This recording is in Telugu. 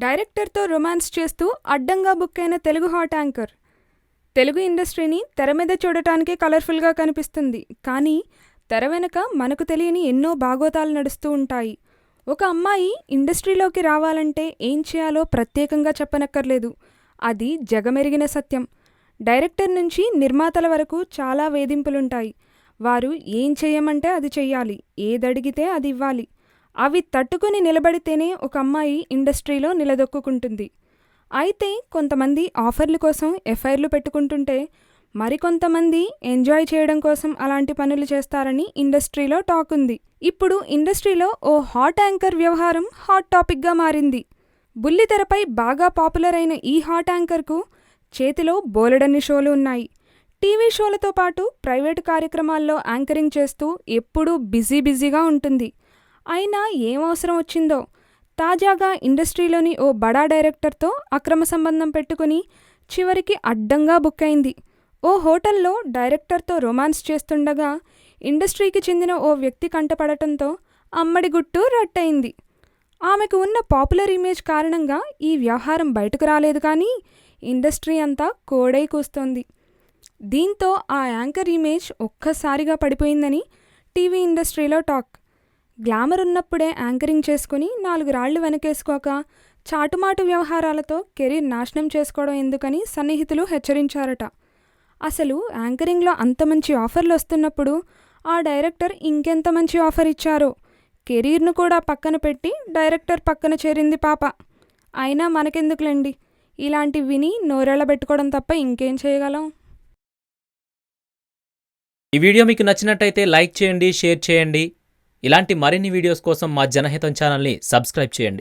డైరెక్టర్తో రొమాన్స్ చేస్తూ అడ్డంగా బుక్ అయిన తెలుగు హాట్ యాంకర్. తెలుగు ఇండస్ట్రీని తెర మీద చూడటానికే కలర్ఫుల్గా కనిపిస్తుంది. కానీ తెర వెనుక మనకు తెలియని ఎన్నో భాగోతాలు నడుస్తూ ఉంటాయి. ఒక అమ్మాయి ఇండస్ట్రీలోకి రావాలంటే ఏం చేయాలో ప్రత్యేకంగా చెప్పనక్కర్లేదు. అది జగమెరిగిన సత్యం. డైరెక్టర్ నుంచి నిర్మాతల వరకు చాలా వేధింపులుంటాయి. వారు ఏం చేయమంటే అది చెయ్యాలి. ఏదడిగితే అది ఇవ్వాలి. అవి తట్టుకుని నిలబడితేనే ఒక అమ్మాయి ఇండస్ట్రీలో నిలదొక్కుంటుంది అయితే కొంతమంది ఆఫర్ల కోసం ఎఫ్ఐఆర్లు పెట్టుకుంటుంటే మరికొంతమంది ఎంజాయ్ చేయడం కోసం అలాంటి పనులు చేస్తారని ఇండస్ట్రీలో టాక్ ఉంది. ఇప్పుడు ఇండస్ట్రీలో ఓ హాట్ యాంకర్ వ్యవహారం హాట్ టాపిక్గా మారింది. బుల్లితెరపై బాగా పాపులర్ అయిన ఈ హాట్ యాంకర్కు చేతిలో బోలెడన్ని షోలు ఉన్నాయి. టీవీ షోలతో పాటు ప్రైవేటు కార్యక్రమాల్లో యాంకరింగ్ చేస్తూ ఎప్పుడూ బిజీ బిజీగా ఉంటుంది. అయినా ఏం అవసరం వచ్చిందో? తాజాగా ఇండస్ట్రీలోని ఓ బడా డైరెక్టర్తో అక్రమ సంబంధం పెట్టుకుని చివరికి అడ్డంగా బుక్ అయింది ఓ హోటల్లో డైరెక్టర్తో రొమాన్స్ చేస్తుండగా ఇండస్ట్రీకి చెందిన ఓ వ్యక్తి కంటపడటంతో అమ్మడి గుట్టు రట్టయింది. ఆమెకు ఉన్న పాపులర్ ఇమేజ్ కారణంగా ఈ వ్యవహారం బయటకు రాలేదు కానీ ఇండస్ట్రీ అంతా కోడై కూస్తోంది. దీంతో ఆ యాంకర్ ఇమేజ్ ఒక్కసారిగా పడిపోయిందని టీవీ ఇండస్ట్రీలో టాక్. గ్లామర్ ఉన్నప్పుడే యాంకరింగ్ చేసుకుని నాలుగు రాళ్ళు వెనకేసుకోక చాటుమాటు వ్యవహారాలతో కెరీర్ నాశనం చేసుకోవడం ఎందుకని సన్నిహితులు హెచ్చరించారట. అసలు యాంకరింగ్లో అంత మంచి ఆఫర్లు వస్తున్నప్పుడు ఆ డైరెక్టర్ ఇంకెంత మంచి ఆఫర్ ఇచ్చారో? కెరీర్ను కూడా పక్కన పెట్టి డైరెక్టర్ పక్కన చేరింది పాప. అయినా మనకెందుకులేండి? ఇలాంటి విని నోరెళ్ళబెట్టుకోవడం తప్ప ఇంకేం చేయగలం? ఈ వీడియో మీకు నచ్చినట్టయితే లైక్ చేయండి షేర్ చేయండి. ఇలాంటి మరిన్ని వీడియోస్ కోసం మా జనహితం ఛానల్ని సబ్స్క్రైబ్ చేయండి.